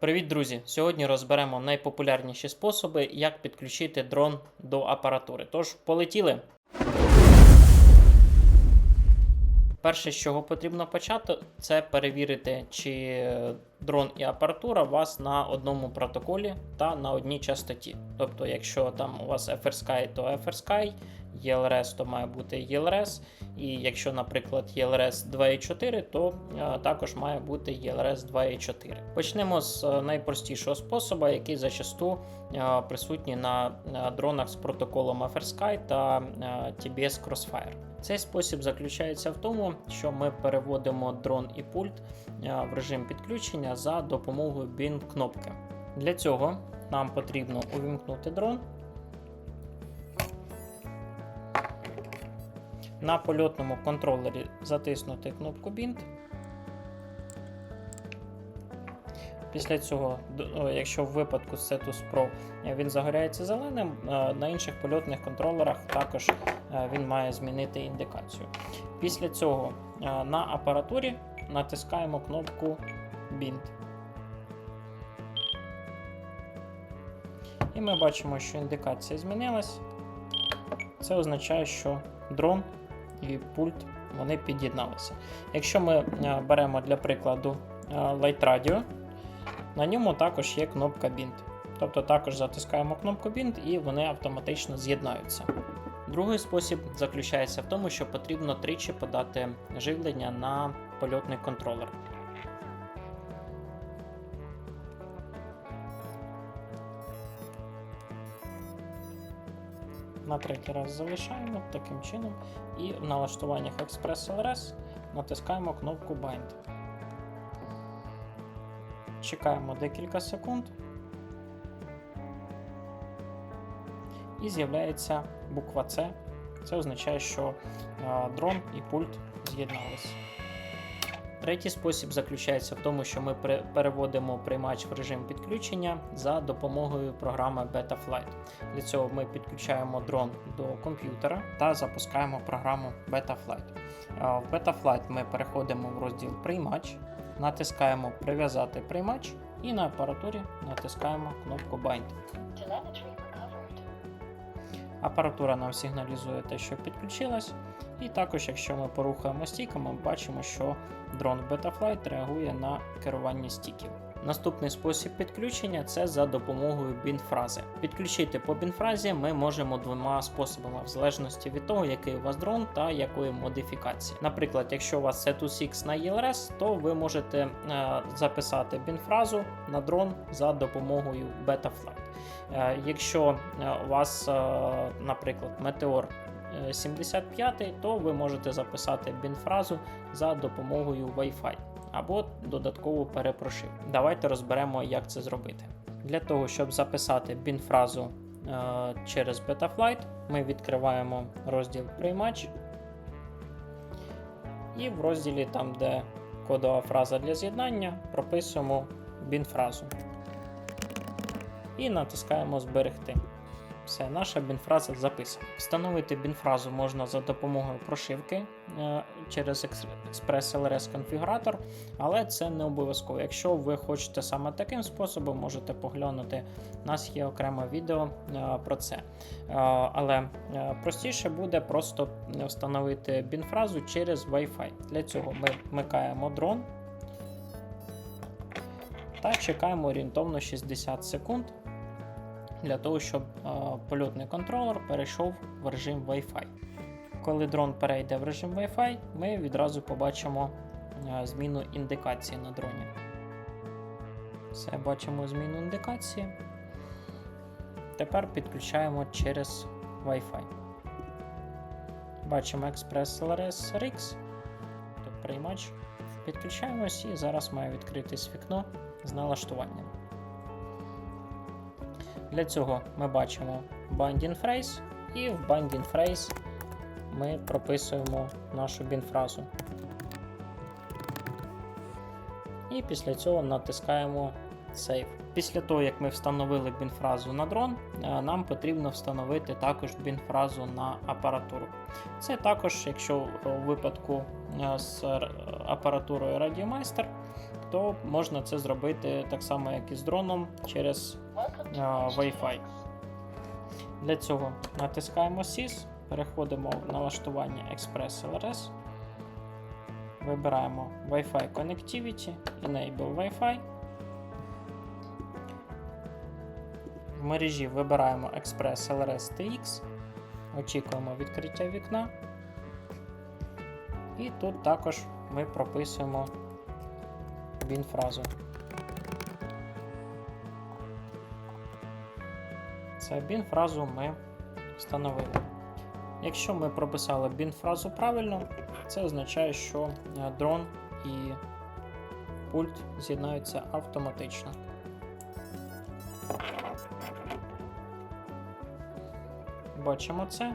Привіт, друзі! Сьогодні розберемо найпопулярніші способи, як підключити дрон до апаратури. Тож, полетіли. Перше, з чого потрібно почати, це перевірити, чи дрон і апаратура у вас на одному протоколі та на одній частоті. Тобто, якщо там у вас FrSky, то FrSky, ELRS, то має бути ELRS. І якщо, наприклад, ELRS 2.4, то е, також має бути ELRS 2.4. Почнемо з е, найпростішого способу, який зачасту е, присутній на дронах з протоколом FrSky та TBS Crossfire. Цей спосіб заключається в тому, що ми переводимо дрон і пульт в режим підключення за допомогою bin кнопки. Для цього нам потрібно увімкнути дрон. На польотному контролері затиснути кнопку Bind. Після цього, якщо в випадку Cetus Pro е, він загоряється зеленим, е, на інших польотних контролерах також е, він має змінити індикацію. Після цього на апаратурі натискаємо кнопку Bind. І ми бачимо, що індикація змінилась. Це означає, що дрон і пульт вони під'єдналися. Якщо ми е, беремо для прикладу е, Light Radio, на ньому також є кнопка Bind. Тобто також затискаємо кнопку Bind і вони автоматично з'єднаються. Другий спосіб заключається в тому, що потрібно тричі подати живлення на польотний контролер. На третій раз залишаємо таким чином і в налаштуваннях Express LRS натискаємо кнопку Bind. Чекаємо декілька секунд. І з'являється буква C. Це означає, що е, дрон і пульт з'єдналися. Третій спосіб заключається в тому, що ми переводимо приймач в режим підключення за допомогою програми Betaflight. Для цього ми підключаємо дрон до комп'ютера та запускаємо програму Betaflight. В Betaflight ми переходимо в розділ Приймач, натискаємо Прив'язати приймач і на апаратурі натискаємо кнопку Bind. Апаратура нам сигналізує те, що підключилась. І також, якщо ми порухаємо стіками, ми бачимо, що дрон Betaflight реагує на керування стіків. Наступний спосіб підключення це за допомогою бінфрази. Підключити по бінфразі ми можемо двома способами, в залежності від того, який у вас дрон та якої модифікації. Наприклад, якщо у вас Cetus X на ELRS, то ви можете е, записати бінфразу на дрон за допомогою Betaflight. Е, Якщо е, у вас, наприклад, е, 75, то ви можете записати бінфразу за допомогою Wi-Fi або додаткову перепрошив. Давайте розберемо, як це зробити. Для того, щоб записати бінфразу е, через Betaflight, ми відкриваємо розділ Приймач. І в розділі, там, де кодова фраза для з'єднання, прописуємо бінфразу і натискаємо Зберегти. Все, наша бінфраза записана. Встановити бінфразу можна за допомогою прошивки е, через Express LRS конфігуратор, але це не обов'язково. Якщо ви хочете саме таким способом, можете поглянути. У нас є окреме відео е, про це. Е, але простіше буде просто встановити бінфразу через Wi-Fi. Для цього ми вмикаємо дрон та чекаємо орієнтовно 60 секунд для того, щоб е, польотний контролер перейшов в режим Wi-Fi. Коли дрон перейде в режим Wi-Fi, ми відразу побачимо е, зміну індикації на дроні. Все, бачимо зміну індикації. Тепер підключаємо через Wi-Fi. Бачимо Express LRS RX, приймач. Підключаємось і зараз має відкритись вікно з налаштуванням. Для цього ми бачимо binding phrase, і в binding phrase ми прописуємо нашу бінфразу. І після цього натискаємо Save. Після того, як ми встановили бінфразу на дрон, е, нам потрібно встановити також бінфразу на апаратуру. Це також, якщо у випадку е, з апаратурою Radiomaster, то можна це зробити так само, як і з дроном, через HTTPS. Wi-Fi. Для цього натискаємо SYS, переходимо в налаштування Express LRS, вибираємо Wi-Fi Connectivity, Enable Wi-Fi. Мережі вибираємо Express LRS TX, очікуємо відкриття вікна. І тут також ми прописуємо він-фразу. Це бін-фразу ми встановили. Якщо ми прописали бін-фразу правильно, це означає, що е, дрон і пульт з'єднаються автоматично. Бачимо це.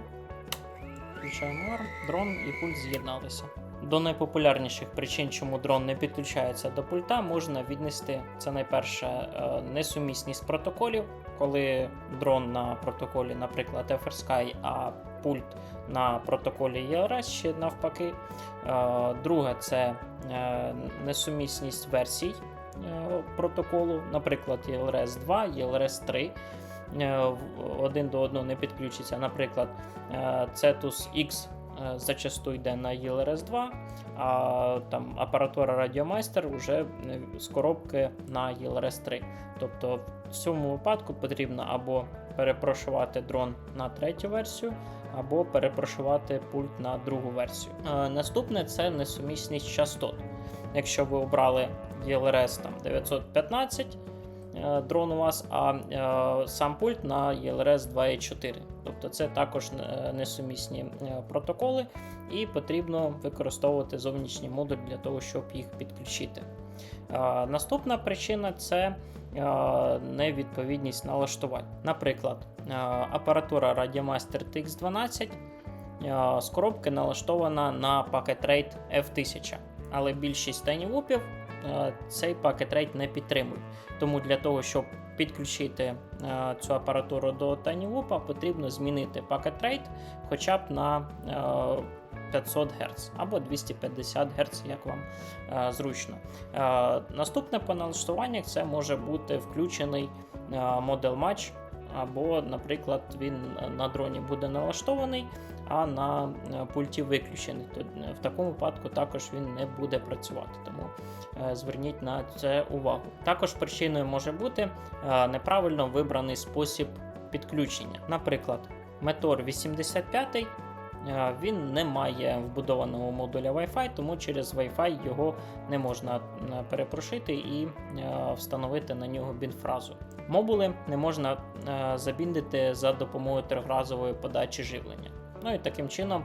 Включаємо арм, дрон і пульт з'єдналися. До найпопулярніших причин, чому дрон не підключається до пульта, можна віднести це найперше е, несумісність протоколів, коли дрон на протоколі, наприклад, FrSky, а пульт на протоколі ELRS ще навпаки. Е, Друге, це е, несумісність версій протоколу, наприклад, ELRS 2, ELRS 3. Е, Один до одного не підключиться. Наприклад, е, Cetus X е, зачасту йде на ELRS 2, а там апаратура Radiomaster вже з коробки на ELRS 3. Тобто в цьому випадку потрібно або перепрошувати дрон на третю версію, або перепрошувати пульт на другу версію. Наступне це несумісність частот. Якщо ви обрали там 915 е, дрон у вас, а е, сам пульт на ELRS 2.4. Тобто це також е, несумісні е, протоколи, і потрібно використовувати зовнішній модуль для того, щоб їх підключити. Е, Наступна причина це е, невідповідність налаштувань. Наприклад, е, апаратура Radiomaster TX12 е, з коробки налаштована на пакетрейт F1000, але більшість тайнівупів е, цей пакетрейт не підтримують. Тому для того, щоб підключити е, цю апаратуру до тайнівупа, потрібно змінити пакетрейт хоча б на е, 500 Гц або 250 Гц, як вам е, зручно. Е, Наступне по налаштуваннях це може бути включений е, Model Match, або, наприклад, він на дроні буде налаштований, а на е, пульті виключений. То е, в такому випадку також він не буде працювати. Тому е, зверніть на це увагу. Також причиною може бути неправильно вибраний спосіб підключення. Наприклад, Метор 85 е, він не має вбудованого модуля Wi-Fi, тому через Wi-Fi його не можна е, перепрошити і е, встановити на нього бінфразу. Мобули не можна е, забіндити за допомогою трьохразової подачі живлення. Ну і таким чином,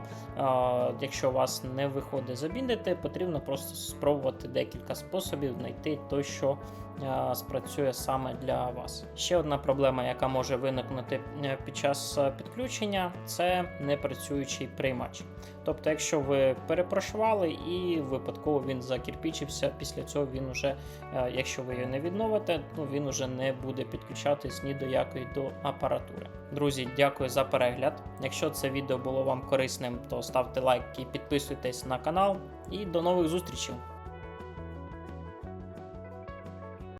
якщо у вас не виходить забіндити, потрібно просто спробувати декілька способів знайти той, що спрацює саме для вас. Ще одна проблема, яка може виникнути е, під час е, підключення, це непрацюючий приймач. Тобто, якщо ви перепрошували і випадково він закірпічився, після цього він уже, е, якщо ви його не відновите, ну він уже не буде підключатись ні до якої до апаратури. Друзі, дякую за перегляд. Якщо це відео було вам корисним, то ставте лайк і підписуйтесь на канал. І до нових зустрічей!